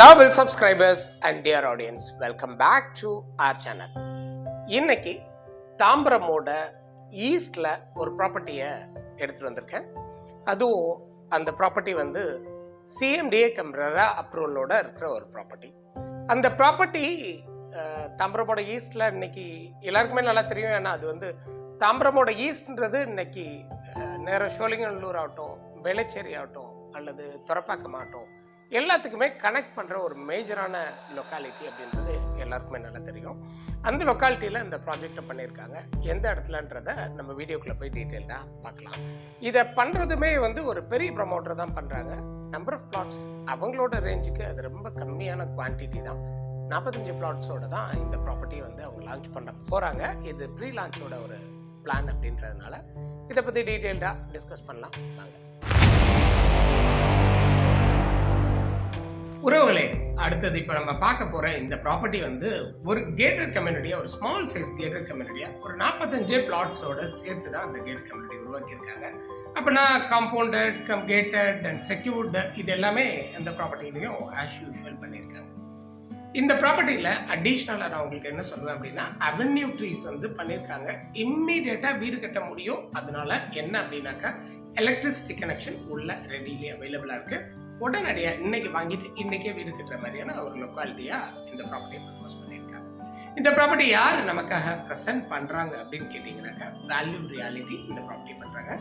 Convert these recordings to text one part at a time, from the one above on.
Lovable subscribers and dear audience welcome back to our channel இன்னைக்கு தாம்பரமோட ஈஸ்டில் ஒரு ப்ராப்பர்ட்டியை எடுத்துகிட்டு வந்திருக்கேன். அதுவும் அந்த ப்ராப்பர்ட்டி வந்து சிஎம்டிஏ கம்ப்ரரா அப்ரூவலோட இருக்கிற ஒரு ப்ராப்பர்ட்டி அந்த ப்ராப்பர்ட்டி தாம்பரமோட ஈஸ்டில் இன்னைக்கு எல்லாருக்குமே நல்லா தெரியும். ஏன்னா அது வந்து தாம்பரமோட ஈஸ்ட்ன்றது இன்னைக்கு நேரம் சோழிங்கநல்லூர் ஆகட்டும் வேளச்சேரி ஆகட்டும் அல்லது துறப்பாக்கம் ஆகட்டும் எல்லாத்துக்குமே கனெக்ட் பண்ணுற ஒரு மேஜரான லொக்காலிட்டி அப்படின்றது எல்லாருக்குமே நல்லா தெரியும். அந்த லொக்காலிட்டியில் இந்த ப்ராஜெக்டை பண்ணியிருக்காங்க. எந்த இடத்துலன்றத நம்ம வீடியோக்குள்ளே போய் டீட்டெயில்டாக பார்க்கலாம். இதை பண்ணுறதுமே வந்து ஒரு பெரிய ப்ரமோட்டர் தான் பண்ணுறாங்க நம்பர் ஆஃப் பிளாட்ஸ் அவங்களோட ரேஞ்சுக்கு அது ரொம்ப கம்மியான குவான்டிட்டி தான். நாற்பத்தஞ்சு பிளாட்ஸோட தான் இந்த ப்ராப்பர்ட்டி வந்து அவங்க லான்ச் பண்ண போகிறாங்க இது ப்ரீ லான்ச்சோட ஒரு பிளான் அப்படின்றதுனால இதை பற்றி டீட்டெயில்டாக டிஸ்கஸ் பண்ணலாம். நாங்கள் உறவுகளே அடுத்தது இப்போ நம்ம பார்க்க போகிற இந்த ப்ராப்பர்ட்டி வந்து ஒரு கேட்டர் கம்யூனிட்டியாக ஒரு ஸ்மால் சைஸ் கேட்டர் கம்யூனிட்டியாக ஒரு நாற்பத்தஞ்சு பிளாட்ஸோட சேர்த்து தான் அந்த கேட்டர் கம்யூனிட்டி உருவாக்கியிருக்காங்க. அப்படின்னா compounded cum gated and secured இது எல்லாமே அந்த ப்ராப்பர்ட்டிலையும் ஆஸ் யூஷுவல் பண்ணியிருக்காங்க. இந்த ப்ராப்பர்ட்டியில் அடிஷ்னலாக நான் உங்களுக்கு என்ன சொல்கிறேன் அப்படின்னா அவென்யூ ட்ரீஸ் வந்து பண்ணியிருக்காங்க. இம்மீடியட்டாக வீடு கட்ட முடியும். அதனால என்ன அப்படின்னாக்கா எலக்ட்ரிசிட்டி கனெக்ஷன் உள்ள ரெடிலி அவைலபிளாக இருக்குது உடனடியாக இன்னைக்கு வாங்கிட்டு இன்றைக்கே வீடு கட்டுற மாதிரியான ஒரு லொக்காலிட்டியாக இந்த ப்ராப்பர்ட்டியை ப்ரப்போஸ் பண்ணியிருக்காங்க. இந்த ப்ராப்பர்ட்டி யார் நமக்காக ப்ரெசென்ட் பண்ணுறாங்க அப்படின்னு கேட்டிங்கனாக்கா வேல்யூ ரியாலிட்டி இந்த ப்ராப்பர்ட்டி பண்ணுறாங்க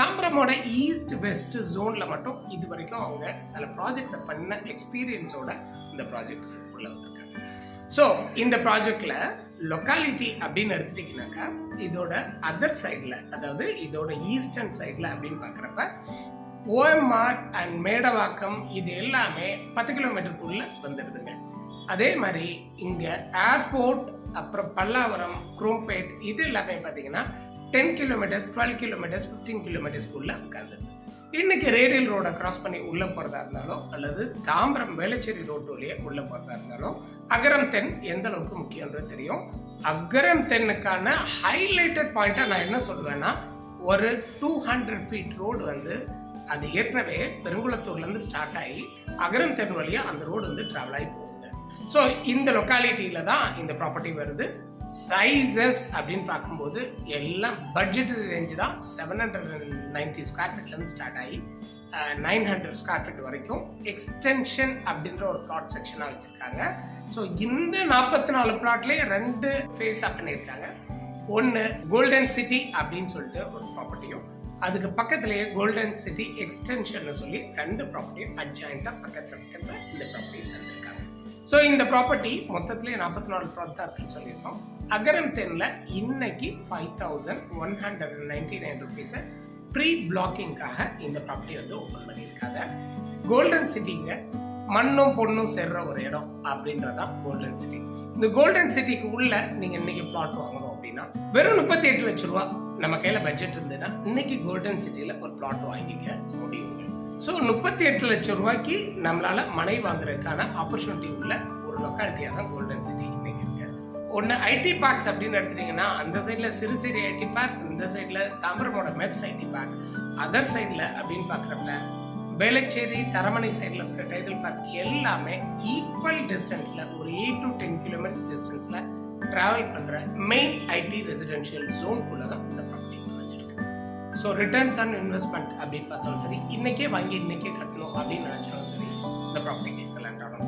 தாம்பரமோட ஈஸ்ட் வெஸ்ட் ஜோனில் மட்டும் இது வரைக்கும் அவங்க சில ப்ராஜெக்ட்ஸை பண்ண எக்ஸ்பீரியன்ஸோட இந்த ப்ராஜெக்ட் உள்ள வந்திருக்காங்க. ஸோ இந்த ப்ராஜெக்டில் லொக்காலிட்டி அப்படின்னு எடுத்துட்டிங்கனாக்கா இதோட அதர் சைடில் அதாவது இதோட ஈஸ்டர்ன் சைடில் அப்படின்னு பார்க்குறப்ப ஓஎம்ஆர் அண்ட் மேடவாக்கம் இது எல்லாமே பத்து கிலோமீட்டருக்குள்ளே வந்துடுதுங்க. அதே மாதிரி இங்கே ஏர்போர்ட் அப்புறம் பல்லாவரம் குரோம்பேட் இது எல்லாமே பார்த்தீங்கன்னா ten kilometres twelve kilometres fifteen கிலோமீட்டர்ஸ்க்குள்ளே உட்காந்துருது இன்னைக்கு ரேடியல் ரோடை கிராஸ் பண்ணி உள்ளே போகிறதா இருந்தாலும் அல்லது தாம்பரம் வேளச்சேரி ரோட்டு வழியே உள்ளே போகிறதா இருந்தாலும் அகரம் தென் எந்த அளவுக்கு முக்கியன்றது தெரியும். அகரம் தென்னுக்கான ஹைலைட்டட் பாயிண்ட்டாக நான் என்ன சொல்லுவேன்னா ஒரு டூ ஹண்ட்ரட் ஃபீட் ரோடு வந்து அது ஏற்கனவே பெருங்குளத்தூர்லேருந்து ஸ்டார்ட் ஆகி அகரம் தென் வழியாக அந்த ரோடு வந்து ட்ராவல் ஆகி போகுது. ஸோ இந்த லொக்காலிட்டியில் தான் இந்த ப்ராப்பர்ட்டி வருது. சைஸஸ் அப்படின்னு பார்க்கும்போது எல்லாம் பட்ஜெட்டரி ரேஞ்சு தான் seven hundred and ninety square ஃபீட்லேருந்து start ஆகி நைன் ஹண்ட்ரட் ஸ்கொயர் ஃபீட் வரைக்கும் எக்ஸ்டென்ஷன் அப்படின்ற ஒரு பிளாட் செக்ஷனாக வச்சுருக்காங்க. ஸோ இந்த நாற்பத்தி நாலு பிளாட்லேயே ரெண்டு ஃபேஸாக பண்ணியிருக்காங்க. ஒன்று கோல்டன் சிட்டி அப்படின்னு சொல்லிட்டு ஒரு ப்ராப்பர்ட்டியும் அதுக்கு பக்கத்துலேயே கோல்டன் சிட்டி எக்ஸ்டென்ஷன் சொல்லி ரெண்டு ப்ராப்பர்ட்டியும் அட்ஜாயிண்டாக பக்கத்தில் பக்கத்தில் இந்த ப்ராப்பர்ட்டி தந்திருக்காங்க. ஸோ இந்த ப்ராப்பர்ட்டி மொத்தத்திலே நாற்பத்தி நாலு ப்ளாட் தான் இருக்குன்னு சொல்லியிருக்கோம். அகரம் தென்னில் இன்னைக்கு five thousand one hundred and ninety nine ருபீஸை pre பிளாக்கிங்காக இந்த ப்ராப்பர்ட்டி வந்து ஓப்பன் பண்ணியிருக்காங்க. கோல்டன் சிட்டிங்க மண்ணும் பொண்ணும் சேர்ற ஒரு இடம் அப்படின்றதான் கோல்டன் சிட்டி இந்த கோல்டன் சிட்டிக்கு உள்ள நீங்க இன்னைக்கு பிளாட் வாங்கணும் அப்படின்னா வெறும் முப்பத்தி எட்டு லட்ச ரூபா நம்ம கையில பட்ஜெட் இருந்ததுன்னா இன்னைக்கு கோல்டன் சிட்டியில ஒரு பிளாட் வாங்கிக்க முடியுங்க. ஸோ முப்பத்தி எட்டு லட்சம் ரூபாய்க்கு நம்மளால மனை வாங்குறதுக்கான ஆப்பர்ச்சுனிட்டி உள்ள ஒரு லொக்காலிட்டியாக தான் கோல்டன் சிட்டி இன்னைக்கு இருக்கு. ஒன்று ஐடி பார்க்ஸ் அப்படின்னு எடுத்துட்டீங்கன்னா அந்த சைடில் சிறுசேரி ஐடி பார்க் இந்த சைடில் தாம்பரமோட மெப்ஸ் ஐடி பார்க் அதர் சைடில் அப்படின்னு பார்க்குறப்ப வேளச்சேரி தரமணை சைடில் இருக்கிற டைட்டில் பார்க் எல்லாமே ஈக்குவல் டிஸ்டன்ஸில் ஒரு எயிட் டு டென் கிலோமீட்டர்ஸ் டிஸ்டன்ஸில் ட்ராவல் பண்ணுற மெயின் ஐடி ரெசிடென்ஷியல் ஜோனுக்குள்ளே தான் இந்த property so returns on investment அப்படின்னு பார்த்தாலும் சரி இன்னைக்கே வாங்கி இன்னைக்கே கட்டணும் அப்படின்னு நினச்சாலும் சரி இந்த ப்ராப்பர்ட்டி எக்ஸலண்ட்டான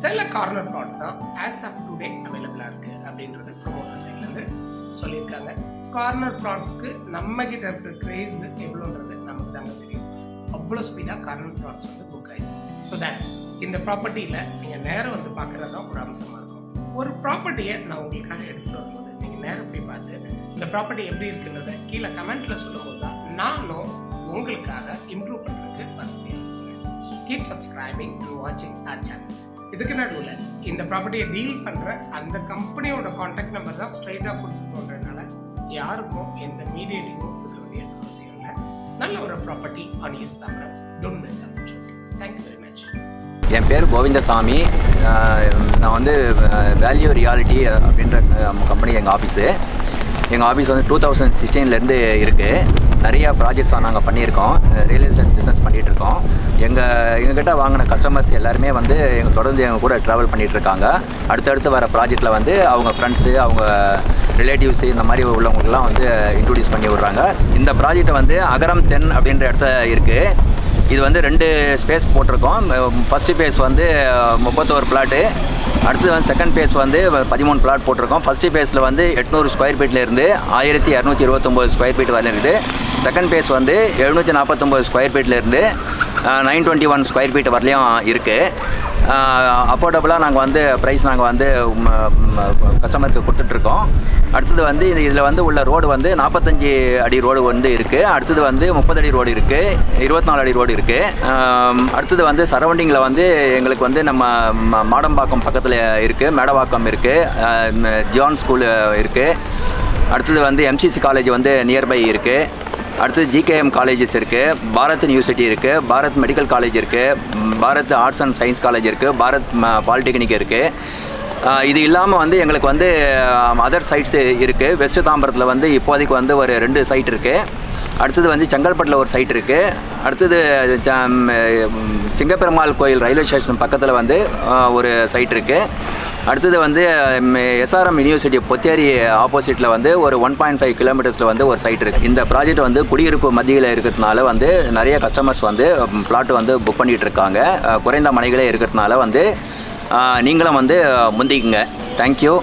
சில கார்னர் ப்ளாட்ஸாக ஆஸ் ஆஃப் டுடே அவைலபிளாக இருக்குது அப்படின்றது ப்ரொமோட்டர் சைட்லேருந்து சொல்லியிருக்காங்க. கார்னர் ப்ளாட்ஸ்க்கு நம்ம கிட்ட இருக்கிற கிரேஸ் எவ்வளோன்றது நமக்கு தாங்க தெரியும். அவ்வளோ ஸ்பீடாக கார்னர் ப்ளாட்ஸ் வந்து புக் ஆகிடும் ஸோ தட் இந்த ப்ராப்பர்ட்டியில் நீங்கள் நேரம் வந்து பார்க்குறது தான் ஒரு அம்சமாக இருக்கும். ஒரு ப்ராப்பர்ட்டியை நான் உங்களுக்காக எடுத்துகிட்டு வரும்போது நேரம் போய் பார்த்து இந்த ப்ராப்பர்ட்டி எப்படி இருக்குன்றத கீழே கமெண்ட்டில் சொல்லும்போது தான் நானும் உங்களுக்காக இம்ப்ரூவ் பண்ணுறதுக்கு வசதியாக இருக்குங்க கீப் சப்ஸ்கிரைபிங் அண்ட் வாட்சிங் ஆர் சேனல் இதுக்கு நடுவில் இந்த ப்ராப்பர்ட்டியை டீல் பண்ணுற அந்த கம்பெனியோட காண்டாக்ட் நம்பர் தான் ஸ்ட்ரைட்டாக கொடுத்துருக்கோன்றதுனால யாருக்கும் எந்த மீடியேட்டிங்கும் கொடுக்க வேண்டிய அவசியம் இல்லை. நல்ல ஒரு property on east Tambaram don't miss the thank you very much என் பேர் கோவிந்தசாமி. அஹ் வேல்யூ ரியாலிட்டி அப்படின்ற கம்பெனி எங்கள் ஆஃபீஸு எங்கள் ஆஃபீஸ் வந்து டூ தௌசண்ட் சிக்ஸ்டீன்லேருந்து இருக்குது நிறையா ப்ராஜெக்ட்ஸ் நாங்கள் பண்ணியிருக்கோம். ரியல் எஸ்டேட் பிஸ்னஸ் பண்ணிகிட்ருக்கோம் எங்கள் எங்ககிட்ட வாங்கின கஸ்டமர்ஸ் எல்லாருமே வந்து எங்கள் தொடர்ந்து எங்கள் கூட ட்ராவல் பண்ணிகிட்ருக்காங்க அடுத்தடுத்து வர ப்ராஜெக்ட்டில் வந்து அவங்க ஃப்ரெண்ட்ஸு அவங்க ரிலேட்டிவ்ஸு இந்த மாதிரி உள்ளவங்களுக்குலாம் வந்து இன்ட்ரடியூஸ் பண்ணி விட்றாங்க. இந்த ப்ராஜெக்ட் வந்து அகரம் தென் அப்படின்ற இடத்த இருக்குது இது வந்து ரெண்டு ஸ்பேஸ் போட்டிருக்கோம். ஃபஸ்ட்டு பேஸ் வந்து முப்பத்தோரு பிளாட்டு அடுத்து வந்து செகண்ட் பேஸ் வந்து பதிமூணு பிளாட் போட்டிருக்கோம். ஃபஸ்ட்டு பேஸில் வந்து எட்நூறு ஸ்கொயர் ஃபீட்லேருந்து ஆயிரத்தி இரநூத்தி இருபத்தொம்போது ஸ்கொயர் ஃபீட் வரையும் இருக்குது. செகண்ட் பேஸ் வந்து எழுநூற்றி நாற்பத்தொம்போது square ஃபீட்லேருந்து nine twenty one square feet வரலையும் இருக்குது அஃபோர்டபுளாக நாங்கள் வந்து ப்ரைஸ் நாங்கள் வந்து கஸ்டமருக்கு கொடுத்துட்ருக்கோம். அடுத்தது வந்து இது இதில் வந்து உள்ள ரோடு வந்து நாற்பத்தஞ்சு அடி ரோடு வந்து இருக்குது அடுத்தது வந்து முப்பது அடி ரோடு இருக்குது இருபத்தி நாலு அடி ரோடு இருக்குது அடுத்தது வந்து சரௌண்டிங்கில் வந்து எங்களுக்கு வந்து நம்ம மாடம்பாக்கம் பக்கத்தில் இருக்குது மேடவாக்கம் இருக்குது ஜியான் ஸ்கூல் இருக்குது அடுத்தது வந்து எம்சிசி காலேஜ் வந்து நியர்பை இருக்குது அடுத்தது ஜிகேஎம் காலேஜஸ் இருக்குது பாரத் யூனிவர்சிட்டி இருக்குது பாரத் மெடிக்கல் காலேஜ் இருக்குது Bharath arts and science college இருக்குது பாரத் பாலிடெக்னிக் இருக்குது இது இல்லாமல் வந்து எங்களுக்கு வந்து அதர் சைட்ஸ் இருக்குது வெஸ்ட் தாம்பரத்தில் வந்து இப்போதைக்கு வந்து ஒரு ரெண்டு சைட் இருக்குது அடுத்தது வந்து செங்கல்பட்டில் ஒரு சைட் இருக்குது அடுத்தது சிங்கப்பெருமாள் கோயில் ரயில்வே ஸ்டேஷன் பக்கத்தில் வந்து ஒரு சைட் இருக்குது அடுத்தது வந்து எஸ்ஆர்எம் யூனிவர்சிட்டி பொத்தேரி ஆப்போசிட்டில் வந்து ஒரு ஒன் பாயிண்ட் ஃபைவ் கிலோமீட்டர்ஸில் வந்து ஒரு சைட் இருக்குது இந்த ப்ராஜெக்ட் வந்து குடியிருப்பு மத்தியில் இருக்கிறதுனால வந்து நிறைய கஸ்டமர்ஸ் வந்து பிளாட் வந்து புக் பண்ணிகிட்டு இருக்காங்க. குறைந்த மனைகளே இருக்கிறதுனால வந்து நீங்களும் வந்து முந்திக்குங்க. தேங்க்யூ